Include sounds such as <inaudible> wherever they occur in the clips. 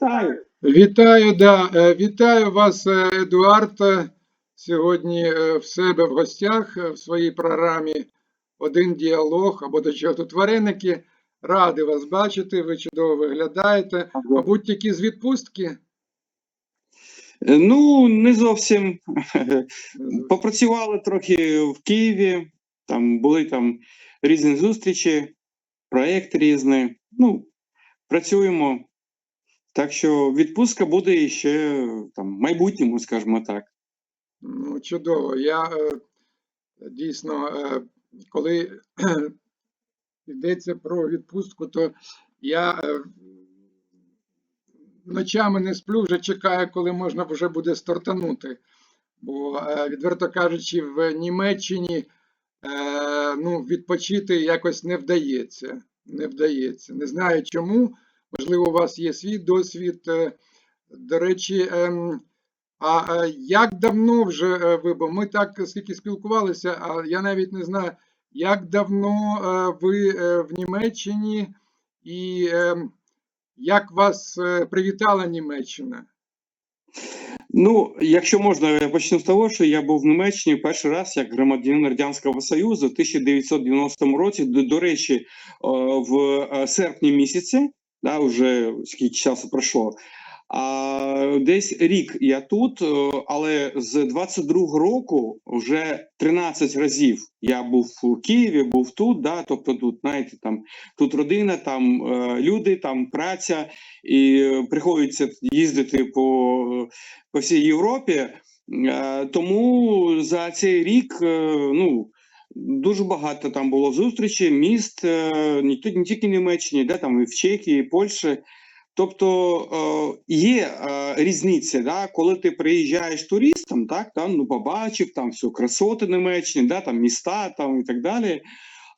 Вітаю. Вітаю, да, е, вітаю вас, е, Едуард. е, Сьогодні в себе в гостях в своїй програмі Один діалог або до чого тут вареники. Радий вас бачити, ви чудово виглядаєте. Мабуть, тільки з відпустки. Ну, не зовсім. Попрацювали трохи в Києві, там були там різні зустрічі, проєкт різні. Ну, працюємо. Так що відпустка буде ще там, в майбутньому, скажімо так. Ну, чудово. Я е, дійсно, е, коли <clears throat> йдеться про відпустку, то я е, ночами не сплю, вже чекаю, коли можна вже буде стартанути. Бо, відверто кажучи, в Німеччині ну, відпочити якось не вдається. Не вдається. Не знаю чому. Можливо, у вас є свій досвід. Е, До речі, ем, а е, як давно вже е, ви, бо ми так скільки спілкувалися, а я навіть не знаю, як давно ви в Німеччині і е, як вас привітала Німеччина? Ну, якщо можна, я почну з того, що я був в Німеччині перший раз як громадянин Радянського Союзу в 1990 році. До, до речі, в серпні місяці, да, вже скільки часу пройшло. А десь рік я тут, е, але з 22-го року вже 13 разів я був у Києві, був тут. Да, тобто тут, знаєте, там тут родина, там е, люди, там праця, і приходиться їздити по, по всій Європі. Е, Тому за цей рік, ну. Дуже багато там було зустрічей, міст, е, не тільки Німеччині, да, там і в Чехії, і Польщі. Тобто е, є е, різниця, да, коли ти приїжджаєш туристом, так, там, ну, побачив там всю красоти Німеччини, да, там міста там, і так далі.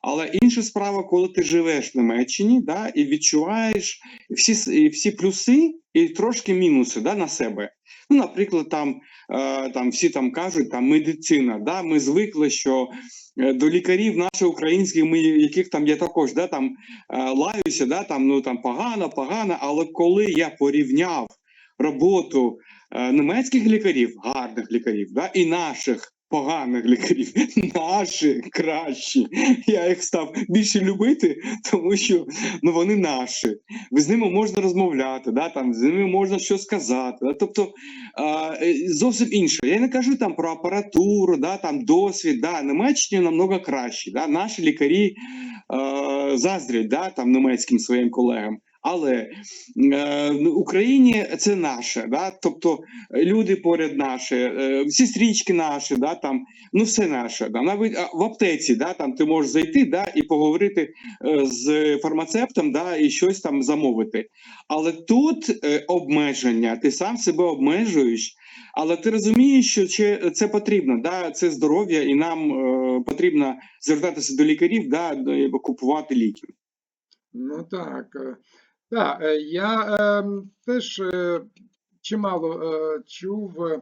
Але інша справа, коли ти живеш в Німеччині да, і відчуваєш всі, всі плюси і трошки мінуси да, на себе. Ну, наприклад, там, е, там всі там кажуть, там медицина. Да, ми звикли, що е, до лікарів наших українських, ми, яких там я також да, там, е, лаюся, да, там, ну, там погано, погано. Але коли я порівняв роботу німецьких лікарів, гарних лікарів, да, і наших поганих лікарів, <laughs> наші кращі. Я їх став більше любити, тому що ну, вони наші. З ними можна розмовляти, да, там, з ними можна щось сказати. Да, тобто а, е, зовсім інше. Я не кажу там про апаратуру, да, там, досвід. Да, Німеччині намного краще. Да, наші лікарі е, заздрять да, там, німецьким своїм колегам. Але е, в Україні це наше, да? тобто е, люди поряд наші, е, всі стрічки наші, да? там, ну все наше. Да? Навіть в аптеці да? там, ти можеш зайти да? і поговорити е, з фармацевтом да? і щось там замовити. Але тут е, обмеження, ти сам себе обмежуєш, але ти розумієш, що це, це потрібно, да? це здоров'я, і нам е, потрібно звертатися до лікарів, да? купувати ліки. Ну так. Е, Так, е, я е, теж е, чимало е, чув е,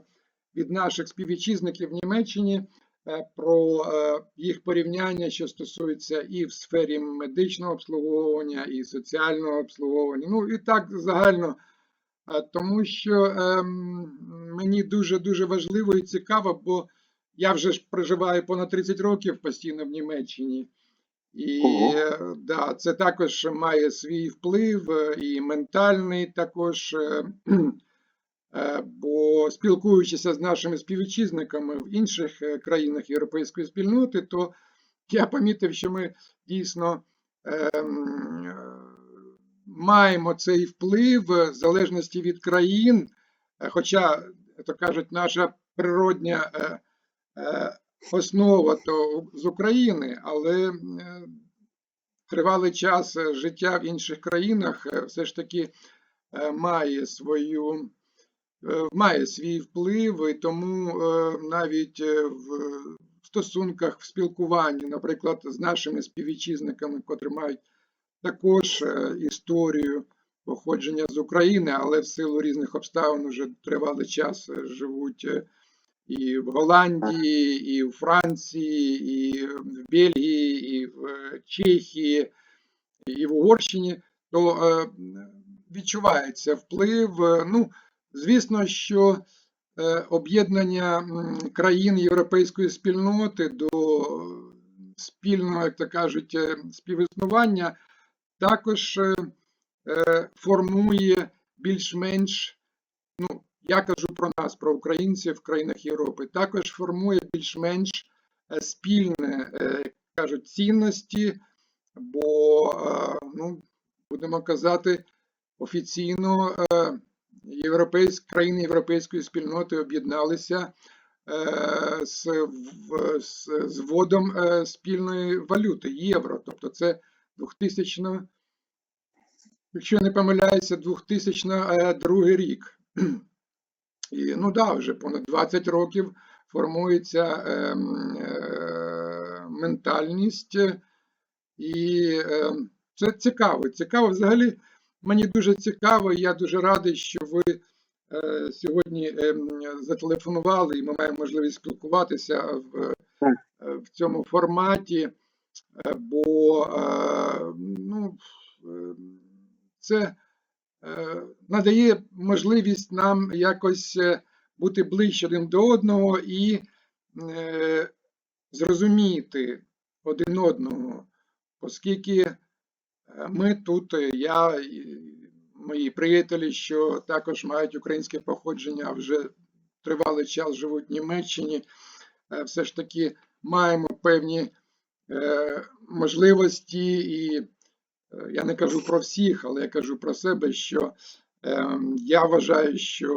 від наших співвітчизників в Німеччині е, про е, їх порівняння, що стосується і в сфері медичного обслуговування, і соціального обслуговування. Ну і так загально. Е, Тому що ем, мені дуже-дуже важливо і цікаво, бо я вже ж проживаю понад 30 років постійно в Німеччині. І Ого. да, це також має свій вплив, е, і ментальний також. е, <clears throat> е, Бо спілкуючися з нашими співвітчизниками в інших країнах європейської спільноти, то я помітив, що ми дійсно ем, маємо цей вплив в залежності від країн, хоча, то кажуть, наша природня основа то з України, але е, тривалий час життя в інших країнах е, все ж таки е, має свою. Має свій вплив, і тому навіть в стосунках в спілкуванні, наприклад, з нашими співвітчизниками, котрі мають також історію походження з України, але в силу різних обставин вже тривалий час живуть і в Голландії, і в Франції, і в Бельгії, і в е, Чехії, і в Угорщині, то е, відчувається вплив. Е, Ну, звісно, що об'єднання країн європейської спільноти до спільного, як то кажуть, співіснування також формує більш-менш, я кажу про нас, про українців в країнах Європи, також формує більш-менш е, спільне, е, як кажуть, цінності, бо, е, ну, будемо казати, офіційно е, європейські країни європейської спільноти об'єдналися е, з, вводом е, спільної валюти євро. Тобто це 2000, якщо не помиляюся, 2002 рік. І ну да, вже понад 20 років формується ем, е, ментальність, і е, це цікаво. Цікаво взагалі. Мені дуже цікаво, і я дуже радий, що ви е, сьогодні ем, зателефонували, і ми маємо можливість спілкуватися в, е, в цьому форматі, е, бо е, ну, е, це е, надає можливість нам якось е, бути ближче один до одного і е, зрозуміти один одного, оскільки е, ми тут, е, я мої приятелі, що також мають українське походження, вже тривалий час живуть в Німеччині, е, все ж таки маємо певні е, можливості, і е, я не кажу про всіх, але я кажу про себе, що е, я вважаю, що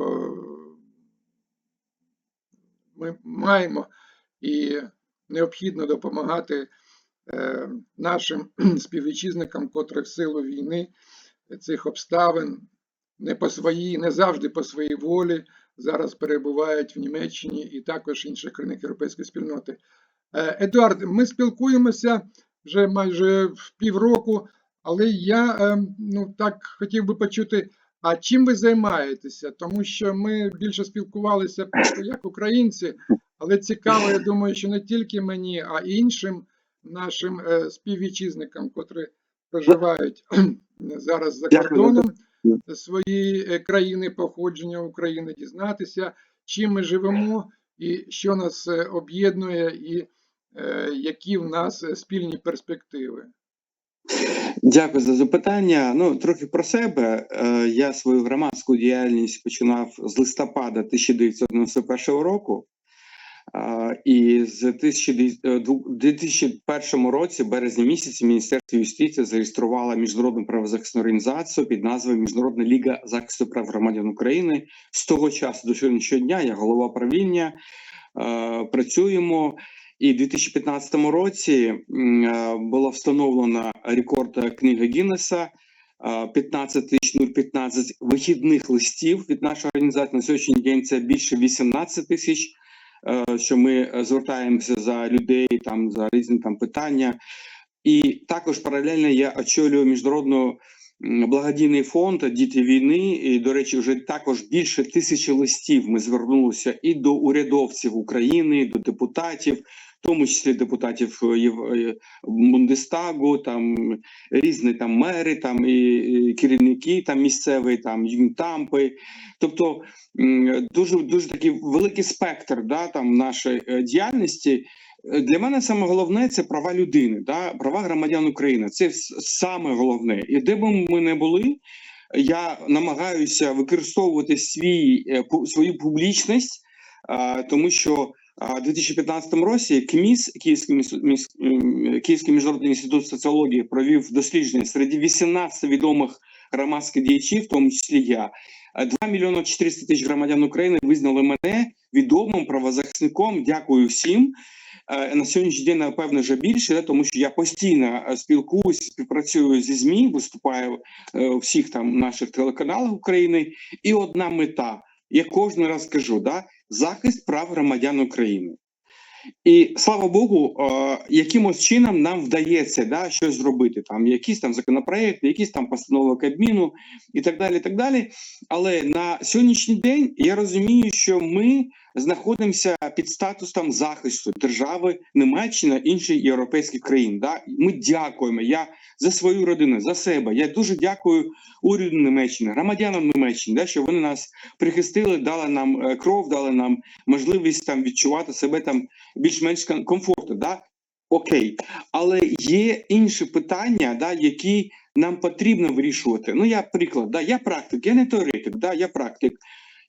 ми маємо і необхідно допомагати е, нашим <clears throat> співвітчизникам, котрі в силу війни цих обставин не по своїй, не завжди по своїй волі зараз перебувають в Німеччині і також інших країнах європейської спільноти. Е, Едуард, ми спілкуємося вже майже півроку, але я е, ну, так хотів би почути, а чим ви займаєтеся? Тому що ми більше спілкувалися просто як українці, але цікаво, я думаю, що не тільки мені, а й іншим нашим е, співвітчизникам, котрі проживають <clears throat> зараз за кордоном своєї е, країни походження України, дізнатися, чим ми живемо і що нас е, об'єднує, і які в нас спільні перспективи. Дякую за запитання. Ну, трохи про себе. Е, Я свою громадську діяльність починав з листопада 1991 року. Е, І з 2001 році, березні місяці, Міністерство юстиції зареєструвало міжнародну правозахисну організацію під назвою Міжнародна ліга захисту прав громадян України. З того часу до сьогоднішнього дня я голова правління. Е, Працюємо. І в 2015 році е, була встановлена рекорд книги Гіннеса. е, 15 тисяч 015 вихідних листів від нашої організації. На сьогоднішній день це більше 18 тисяч. е, Що ми е, звертаємося за людей там за різні там питання. І також паралельно я очолюю міжнародну благодійний фонд Діти війни. І, до речі, вже також більше тисячі листів ми звернулися і до урядовців України, і до депутатів, тому числі депутатів е, е, Бундестагу, там різні там мери, там і, керівники там місцеві, там юнтампи. Тобто дуже дуже такий великий спектр да, там нашої е, діяльності. Для мене саме головне це права людини, да, права громадян України. Це саме головне. І де б ми не були, я намагаюся використовувати свій, свою публічність, тому що у 2015 році КМІС, Київський, міс- Київський міжнародний інститут соціології, провів дослідження серед 18 відомих громадських діячів, в тому числі я. 2 мільйони 400 тисяч громадян України визнали мене відомим правозахисником. Дякую всім. Е, На сьогоднішній день, напевно, вже більше, тому що я постійно е, спілкуюся, співпрацюю зі ЗМІ, виступаю е, у всіх там наших телеканалах України. І одна мета, я кожен раз кажу, да, захист прав громадян України. І слава Богу, е, якимось чином нам вдається да, щось зробити. Там якісь там законопроекти, якісь там постанови Кабміну і так далі. і так далі. Але на сьогоднішній день я розумію, що ми знаходимося під статусом захисту держави Німеччина інших європейських країн. Да? Ми дякуємо. Я за свою родину, за себе. Я дуже дякую уряду Німеччини, громадянам Німеччини, да, що вони нас прихистили, дали нам е, кров, дали нам можливість там відчувати себе там більш-менш ком- комфортно. Да? Окей, але є інші питання, да, які нам потрібно вирішувати. Ну, я приклад, да, я практик, я не теоретик, да, я практик.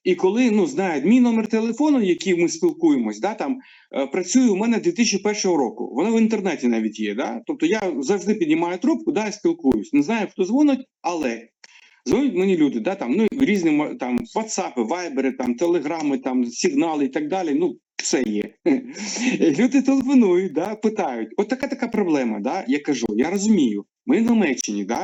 І коли ну знають мій номер телефону, який ми спілкуємось, да там е, працює у мене 2001 року. Воно в інтернеті навіть є. Да? Тобто я завжди піднімаю трубку, да, і спілкуюсь. Не знаю, хто дзвонить, але дзвонять мені люди, да, там ну різні там WhatsApp, Viber, там телеграми, там сигнали і так далі. Ну все є. <laughs> Люди телефонують, да, питають. От така така проблема. Да? Я кажу, я розумію. Ми в Німеччині, да?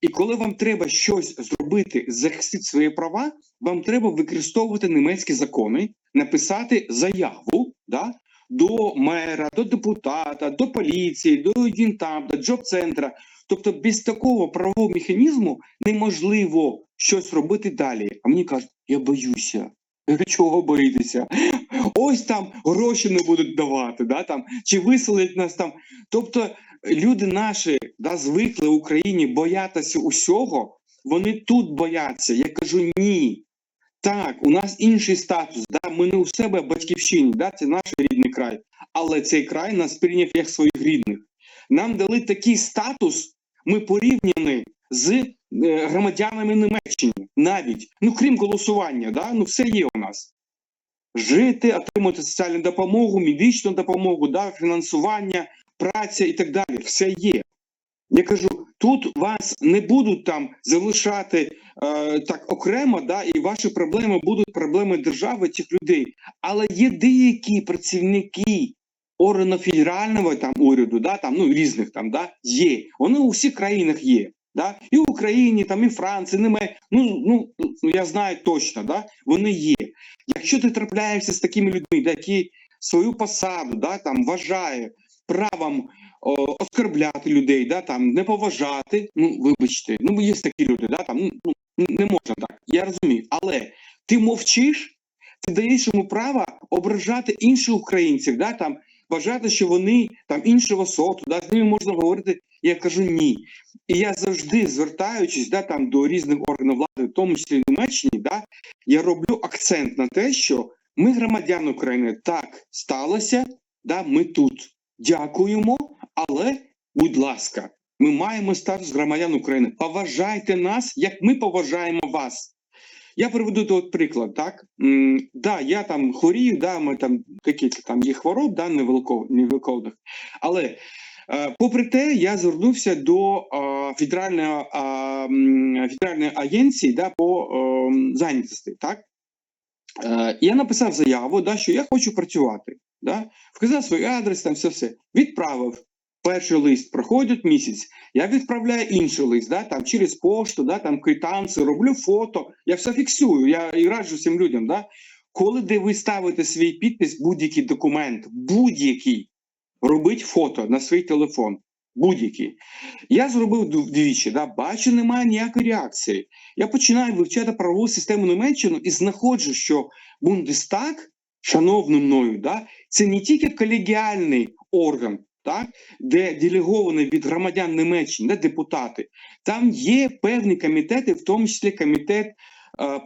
І коли вам треба щось зробити, захистити свої права, вам треба використовувати німецькі закони, написати заяву да, до мера, до депутата, до поліції, до Вінтам, до джоб-центра. Тобто без такого правового механізму неможливо щось робити далі. А мені кажуть, я боюся. Чого боїтеся? Ось там гроші не будуть давати, да, там, чи виселять нас там. Тобто люди наші да, звикли в Україні боятися усього, вони тут бояться. Я кажу ні. Так, у нас інший статус. Да? Ми не у себе батьківщині, да? це наш рідний край. Але цей край нас прийняв як своїх рідних. Нам дали такий статус, ми порівняні з е, громадянами Німеччини навіть. Ну, крім голосування, да? ну все є у нас. Жити, отримати соціальну допомогу, медичну допомогу, да? фінансування, праця і так далі. Все є. Я кажу, тут вас не будуть там залишати е, так окремо, да, і ваші проблеми будуть проблеми держави цих людей. Але є деякі працівники органу федерального там уряду, да, там ну різних там да, є. Вони у всіх країнах є. Да? І в Україні, там, і Франції, немає. Ну, ну ну, я знаю точно, да, вони є. Якщо ти трапляєшся з такими людьми, які свою посаду да, там вважає правом о, оскорбляти людей, да, там, не поважати. Ну, вибачте, ну є такі люди, да, там, ну, ну, не можна так. Я розумію. Але ти мовчиш, ти даєш йому право ображати інших українців, да, там, вважати, що вони там іншого сорту, да, з ними можна говорити. Я кажу ні. І я завжди звертаючись да, там, до різних органів влади, в тому числі в Німеччині, да, я роблю акцент на те, що ми громадяни України так сталося, да, ми тут. Дякуємо, але, будь ласка, ми маємо статус громадян України. Поважайте нас, як ми поважаємо вас. Я приведу тут приклад, так? М, да, я там хворію, да, ми там які там є хвороб, да, невеликов- невеликовних. Але е, попри те, я звернувся до е, федеральної, е, федеральної агенції да, по е, зайнятості, так? Е, я написав заяву, да, що я хочу працювати. Да? Вказав свій адрес, там все все. Відправив. Перший лист проходить місяць. Я відправляю інший лист, да, там через пошту, да, там квитанцію, роблю фото. Я все фіксую. Я і раджу всім людям. Да? Коли де ви ставите свій підпис, будь-який документ, будь-який, робіть фото на свій телефон. Будь-який. Я зробив двічі, да, бачу, немає ніякої реакції. Я починаю вивчати правову систему Німеччини і знаходжу, що Бундестаг, шановний мною, да, це не тільки колегіальний орган, так, де делеговані від громадян Німеччини, де депутати, там є певні комітети, в тому числі комітет е,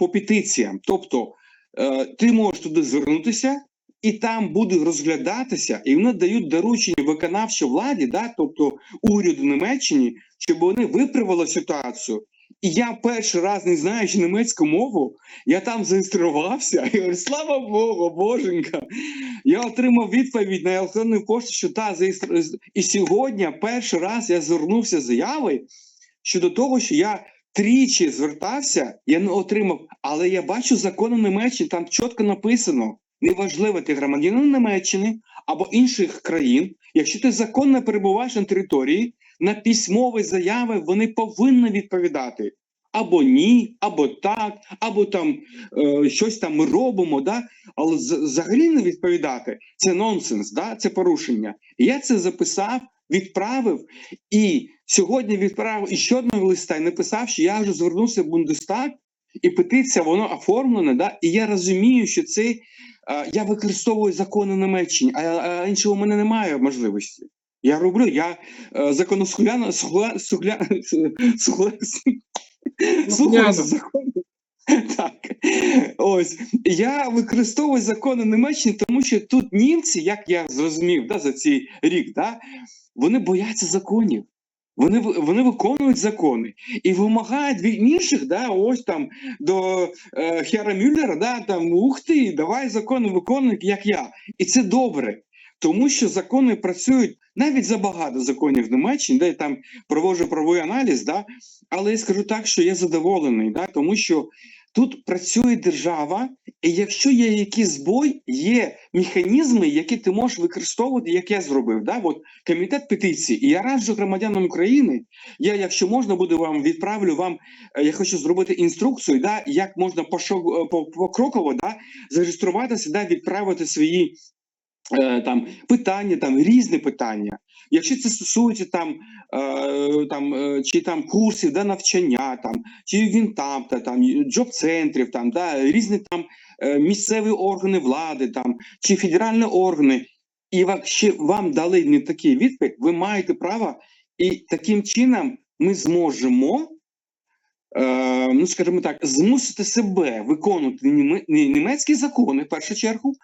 по петиціям. Тобто е, ти можеш туди звернутися, і там буде розглядатися, і вони дають доручення виконавчій владі, да, тобто уряду Німеччини, щоб вони виправили ситуацію. І я перший раз, не знаючи німецьку мову, я там зареєструвався <laughs> і говорю, слава Богу, боженька. Я отримав відповідь на електронну пошту, що та зареєстру... І сьогодні перший раз я звернувся заявою щодо того, що я тричі звертався, я не отримав, але я бачу закони Німеччини, там чітко написано: неважливо, ти громадянин Німеччини або інших країн, якщо ти законно перебуваєш на території, на письмові заяви вони повинні відповідати. Або ні, або так, або там е, щось там ми робимо, да? але взагалі не відповідати це нонсенс, да? це порушення. Я це записав, відправив і сьогодні відправив іще одного листа і написав, що я вже звернувся в Бундестаг, і петиція воно оформлена, да? і я розумію, що це е, я використовую закони Німеччини, а, а іншого в мене немає можливості. Я роблю, я е, законосхуляно схуля, сухля, сухля, слухаю за. Так, ось я використовую закони Німеччини, тому що тут німці, як я зрозумів, да, за цей рік, да, вони бояться законів. Вони, вони виконують закони і вимагають від інших, да, ось там до е, Хера Мюллера, да, там ух ти, давай закони виконуй, як я. І це добре, тому що закони працюють навіть забагато законів в Німеччині, де я там проводжу правовий аналіз, да, але я скажу так, що я задоволений, да, тому що тут працює держава, і якщо є якийсь збой, є механізми, які ти можеш використовувати, як я зробив. Да? От комітет петиції. І я раджу громадянам України. Я, якщо можна, буде вам відправлю вам. е, Я хочу зробити інструкцію, да, як можна пошо- е, по- покроково да, зареєструватися, да, відправити свої там питання, там різні питання. Якщо це стосується там, е, там е, чи там курсів да, навчання, там чи він там, та там джоб-центрів, там да різні там е, місцеві органи влади, там чи федеральні органи, і якщо вам дали не такий відповідь, ви маєте право, і таким чином ми зможемо. Е, ну, скажімо так, змусити себе виконувати німецькі закони в першу чергу,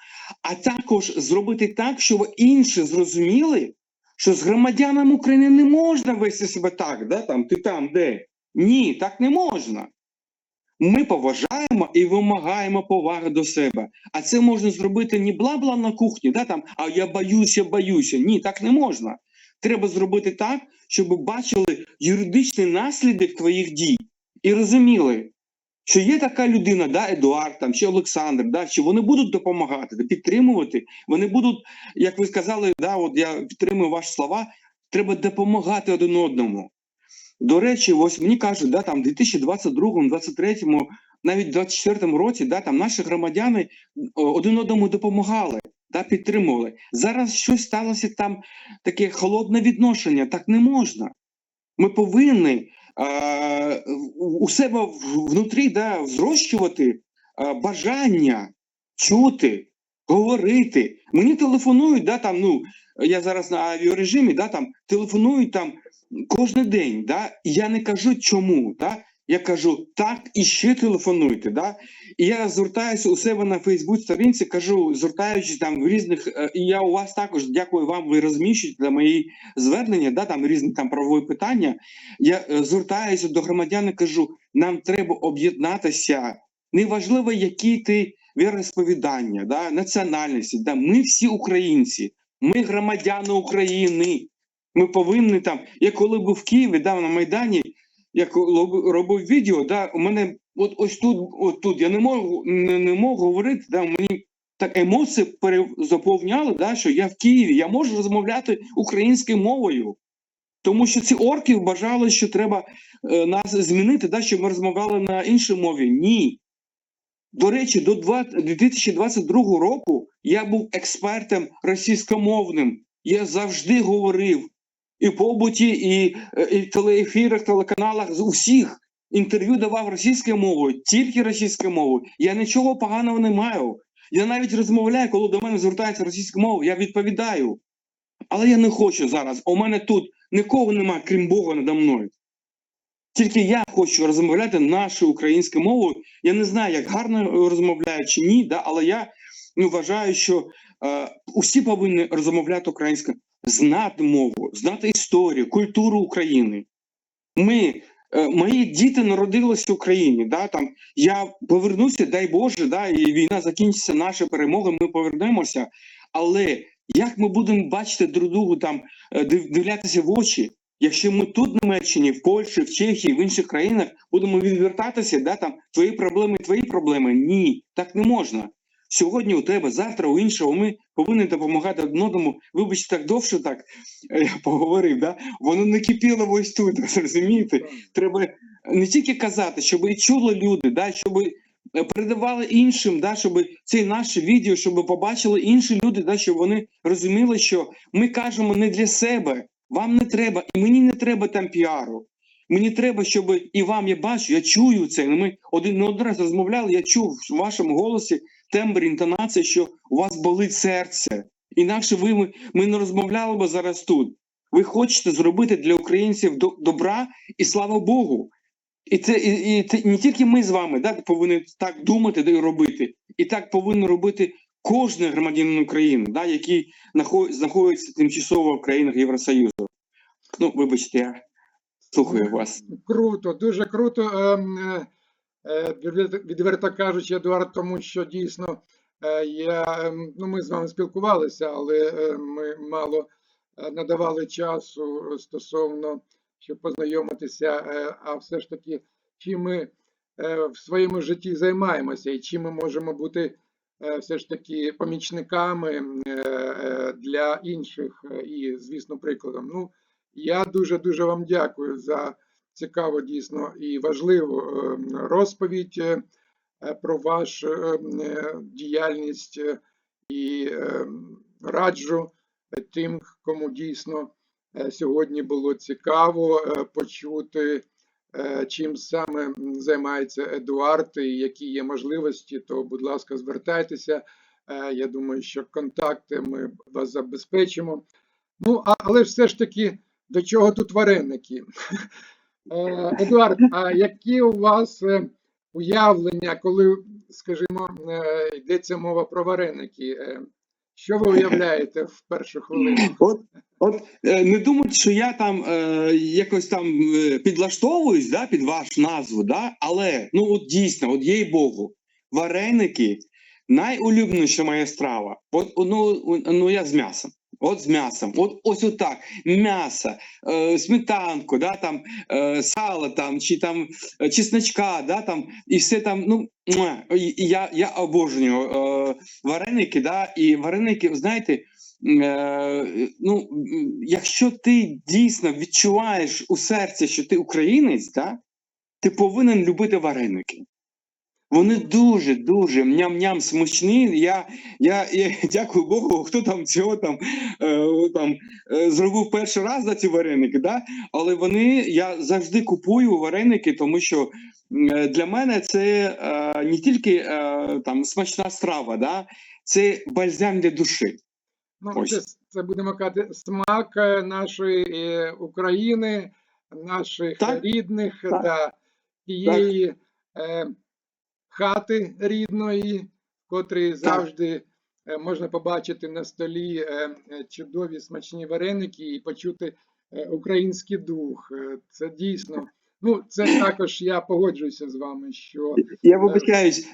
а також зробити так, щоб інші зрозуміли, що з громадянами України не можна вести себе так, да, там, ти там, де. Ні, так не можна. Ми поважаємо і вимагаємо поваги до себе. А це можна зробити не бла-бла на кухні, да, там, а я боюся, боюся. Ні, так не можна. Треба зробити так, щоб бачили юридичний наслідок твоїх дій і розуміли, що є така людина, да, Едуард там, чи Олександр, да, що вони будуть допомагати, підтримувати. Вони будуть, як ви сказали, да, от я підтримую ваші слова, треба допомагати один одному. До речі, ось мені кажуть, да, там, 2022, 2023, навіть 2024 році, да, там наші громадяни один одному допомагали, да, підтримували. Зараз щось сталося там таке холодне відношення. Так не можна. Ми повинні у себе внутрі да, зрощувати е, бажання чути, говорити. Мені телефонують, да, там, ну, я зараз на авіарежимі, да, там, телефонують там кожен день. Да, і я не кажу чому. Да, я кажу так і ще телефонуйте. Да? І я звертаюся у себе на Фейсбук сторінці, кажу, звертаючись там в різних, е, і я у вас також дякую вам, ви розміщуєте для мої звернення, да, там різні там правові питання. Я е, звертаюся до громадян і кажу: нам треба об'єднатися. Неважливо, які ти віросповідання, да, національності. Да, ми всі українці, ми громадяни України. Ми повинні там. Я коли був в Києві, да, на Майдані, я коли робив відео, да, у мене от ось тут, от тут я не можу не, не можу говорити, да, мені так емоції перезаповняли, да, що я в Києві, я можу розмовляти українською мовою. Тому що ці орки вважали, що треба е, нас змінити, да, щоб ми розмовляли на іншій мові. Ні. До речі, до 2022 року я був експертом російськомовним. Я завжди говорив і в побуті, і, е, і в телеефірах, телеканалах з усіх інтерв'ю давав російською мовою, тільки російською мовою. Я нічого поганого не маю. Я навіть розмовляю, коли до мене звертається російська мова, я відповідаю. Але я не хочу зараз. У мене тут нікого немає, крім Бога надо мною. Тільки я хочу розмовляти нашою українською мовою. Я не знаю, як гарно розмовляю чи ні, да, але я ну, вважаю, що е, усі повинні розмовляти українською, знати мову, знати історію, культуру України. Ми, е, мої діти народилися в Україні. Да, там, я повернуся, дай Боже, да, і війна закінчиться, наша перемога, ми повернемося. Але як ми будемо бачити друг другу там, е, дивлятися в очі, якщо ми тут, в Німеччині, в Польщі, в Чехії, в інших країнах будемо відвертатися, да, там, твої проблеми, твої проблеми? Ні, так не можна. Сьогодні у тебе, завтра у іншого. Ми повинні допомагати одному. Вибачте, так довше так е, я поговорив. Да? Воно не кипіло ось тут, <laughs> розумієте? Треба не тільки казати, щоб і чули люди, да? щоб е, передавали іншим, да? щоб ці наші відео, щоб побачили інші люди, да? щоб вони розуміли, що ми кажемо не для себе. Вам не треба, і мені не треба там піару. Мені треба, щоб і вам я бачу, я чую це. Ми один раз розмовляли, я чув в вашому голосі тембр, інтонація, що у вас болить серце. Інакше ви ми, не розмовляли би зараз тут. Ви хочете зробити для українців до- добра і слава Богу. І це і, і це не тільки ми з вами да, повинні так думати і робити. І так повинен робити кожен громадянин України, да, який нахо- знаходиться тимчасово в країнах Євросоюзу. Ну, вибачте, я слухаю вас. Круто, дуже круто. Е, відверто- кажучи, Едуард, тому що дійсно е, я, ем, ну, ми з вами спілкувалися, але е, ми мало надавали часу стосовно, щоб познайомитися, а все ж таки, чим ми в своєму житті займаємося і чим ми можемо бути все ж таки помічниками для інших і, звісно, прикладом. Ну, я дуже-дуже вам дякую за цікаву дійсно і важливу е, розповідь е, е, про вашу е, е, діяльність і е, раджу тим, кому дійсно сьогодні було цікаво почути, чим саме займається Едуард і які є можливості, то, будь ласка, звертайтеся. Я думаю, що контакти ми вас забезпечимо. Ну, але все ж таки, до чого тут вареники? <laughs> Е, Едуард, а які у вас е, уявлення, коли, скажімо, е, йдеться мова про вареники? Що ви уявляєте в першу хвилину? От, от не думайте, що я там е, якось там підлаштовуюсь да, під вашу назву, да? але ну от дійсно, от їй Богу, вареники найулюбленіша моя страва. От ну, ну я з м'ясом. От з м'ясом, от ось отак, м'ясо, е, сметанку, да, там, е, сало там, чи там е, чесночка, да, там, і все там, ну, я, я обожнюю е, вареники, да, і вареники, знаєте, е, ну, якщо ти дійсно відчуваєш у серці, що ти українець, да, ти повинен любити вареники. Вони дуже, дуже ням-ням смачні. Я, я, я <laughs> дякую Богу, хто там цього там, е, там е, зробив перший раз за ці вареники. Да? Але вони я завжди купую вареники, тому що е, для мене це е, не тільки е, там смачна страва, да? це бальзам для душі. Ну, Ось. це, це будемо казати смак е, нашої е, України, наших Так, рідних, так, да, тієї е, хати рідної, в котрій завжди е, можна побачити на столі е, е, чудові смачні вареники і почути український дух. Це дійсно. Ну, це також я погоджуюся з вами, що Я вибачаюсь,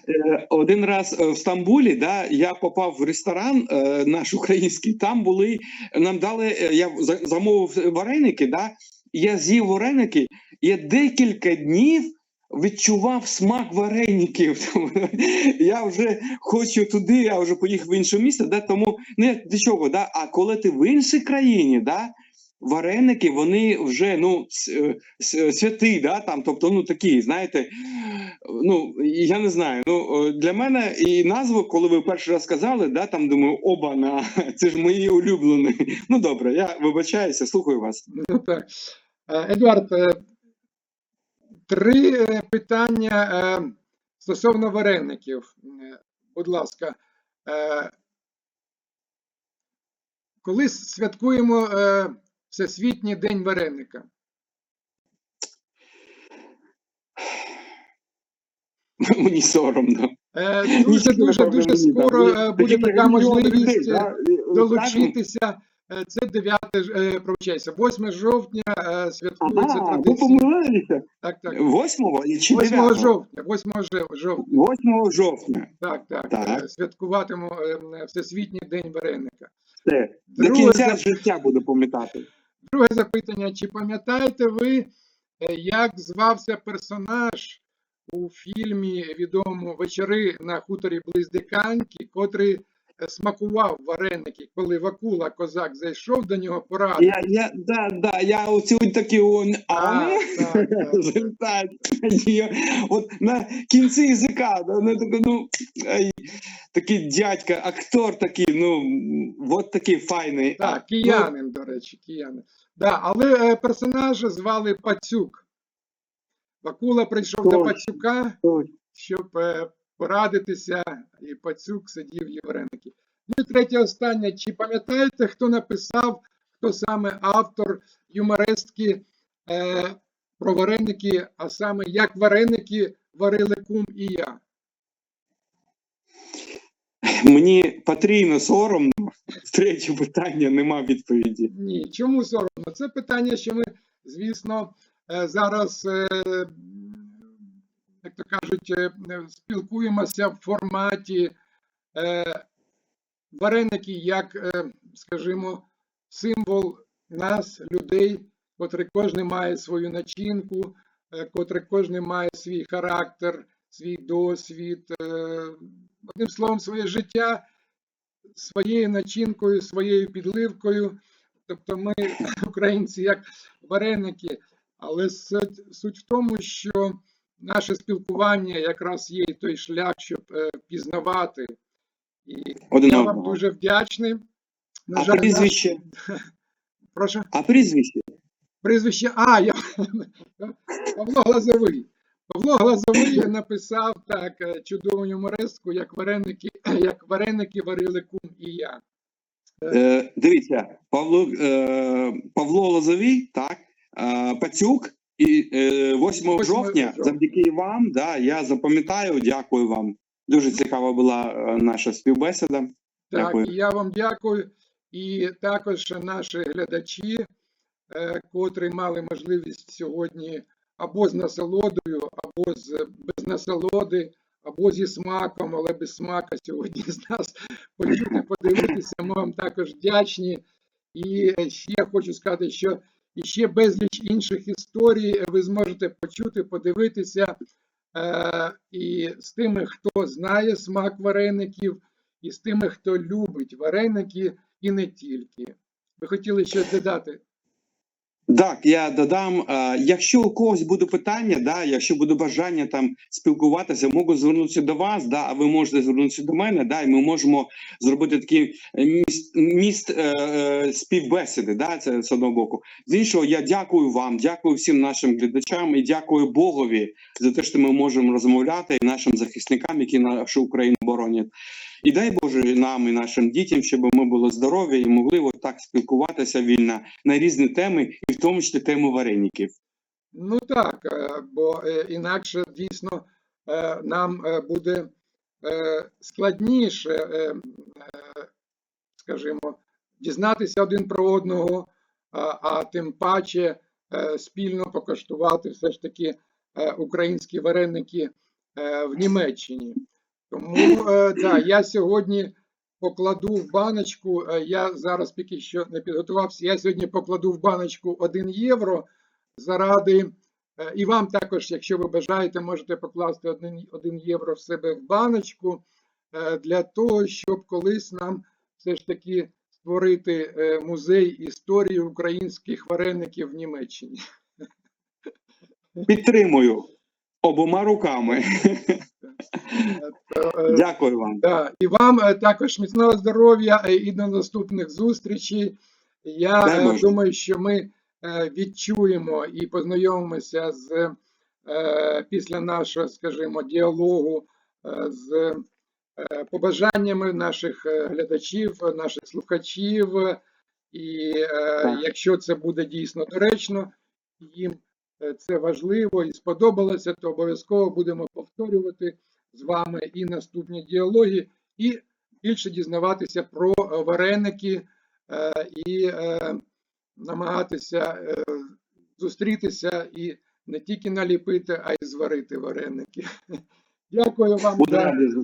один раз в Стамбулі, да, я попав в ресторан наш український. Там були, нам дали, я замовив вареники, да, я з'їв вареники, я декілька днів відчував смак вареників. <laughs> я вже хочу туди, я вже поїхав в інше місце, да, тому ну, я до чого, да, а коли ти в іншій країні, да, вареники, вони вже ну, с- е, святий, да, там, тобто, ну такі, знаєте, ну я не знаю. Ну е, для мене і назву, коли ви перший раз сказали, да, там думаю, оба на <laughs> це ж мої улюблені. Ну добре, я вибачаюся, слухаю вас. Ну так. Е, Едуард, е, три е, питання е, стосовно вареників. Е, Будь ласка, коли святкуємо Всесвітній день вареника? <laughs> Мені соромно. Е, Дуже скоро буде така можливість долучитися. Е, Це 9, е, пробачайся, 8 жовтня е, святкується Ага, ви помилилися. Так, так. 8 чи 8 жовтня, 8 жовтня. 8 жовтня. Так, так. Так. е, Святкуватиму е, Всесвітній день вареника. Все. До Друге кінця зап- життя буду пам'ятати. Друге запитання: чи пам'ятаєте ви, як звався персонаж у фільмі відомому Вечори на хуторі близ Диканьки, котрий смакував вареники, коли Вакула козак зайшов до нього порадити? Я, я, да, да, я оці такі он, а Так, так. <laughs> От на кінці язика, да, ну, таке, ну, ай, такий дядька, актор такий, ну, от такий файний. Так, ну, киянин, до речі, киянин. Да, але е, персонажа звали Пацюк. Вакула прийшов до Пацюка, щоб е, порадитися, і пацюк сидів і вареники. Ну і третє останнє. Чи пам'ятаєте, хто написав, хто саме автор юморестки е, про вареники, а саме як вареники варили кум і я? Мені потрійно соромно. Третє питання нема відповіді. Ні, чому соромно? Це питання, що ми, звісно, е, зараз, е, як то кажуть, е, е, спілкуємося в форматі е, вареники, як, скажімо, символ нас, людей, котрий кожен має свою начинку, котрий кожен має свій характер, свій досвід, одним словом, своє життя своєю начинкою, своєю підливкою. Тобто ми, <coughs> українці, як вареники, але суть в тому, що наше спілкування якраз є той шлях, щоб е, пізнавати. І Один я вам одного. дуже вдячний. На А жаль, прізвище? <laughs> прошу, А прізвище? прізвище. А, я <laughs> Павло Глазовий. Павло Глазовий написав так е, чудову юморестку, як вареники, <clears throat> як вареники варили кум і я. Е, дивіться, Павло, е, Павло Лозовий, так, е, Пацюк, і е, 8 8 жовтня, завдяки вам, да, я запам'ятаю, дякую вам. Дуже цікава була е, наша співбесіда. Так, Дякую. і я вам дякую. І також наші глядачі, е, котрі мали можливість сьогодні або з насолодою, або з без насолоди, або зі смаком, але без смака сьогодні з нас <laughs> почути, подивитися. Ми вам також вдячні. І е, ще хочу сказати, що і ще безліч інших історій ви зможете почути, подивитися. Е, і з тими, хто знає смак вареників, і з тими, хто любить вареники, і не тільки. Ви хотіли щось додати? Так, я додам. е, Якщо у когось буде питання, да, якщо буде бажання там спілкуватися, можу звернутися до вас, да, а ви можете звернутися до мене, да, і ми можемо зробити такий міст, міст е, е, співбесіди. Да, це з одного боку. З іншого, я дякую вам, дякую всім нашим глядачам і дякую Богові за те, що ми можемо розмовляти і нашим захисникам, які нашу Україну боронять. І дай Боже нам і нашим дітям, щоб ми були здорові і могли так спілкуватися вільно на різні теми, і в тому числі теми вареників. Ну так, е, бо е, інакше дійсно е, нам буде складніше, скажімо, дізнатися один про одного, а, тим паче спільно покуштувати все ж таки українські вареники в Німеччині. Тому е, да, я сьогодні покладу в баночку, е, я зараз поки що не підготувався, я сьогодні покладу в баночку 1 євро заради. е, І вам також, якщо ви бажаєте, можете покласти 1, 1 євро в себе в баночку е, для того, щоб колись нам все ж таки створити музей історії українських вареників в Німеччині. Підтримую обома руками. То, <laughs> е, Дякую вам. Да, і вам е, також міцного здоров'я е, і до наступних зустрічей. Я Дай е, Боже. думаю, що ми е, відчуємо і познайомимося з е, після нашого, скажімо, діалогу е, з е, побажаннями наших е, глядачів, наших слухачів. І е, Так. якщо це буде дійсно доречно, їм е, це важливо і сподобалося, то обов'язково будемо повторювати з вами і наступні діалоги, і більше дізнаватися про е, вареники е, і е, намагатися е, зустрітися і не тільки наліпити, а й зварити вареники. <laughs> Дякую вам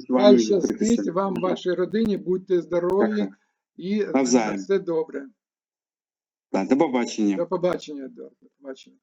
хай щастить вам, вашій родині, будьте здорові і все добре. Так, До побачення. До побачення. До побачення.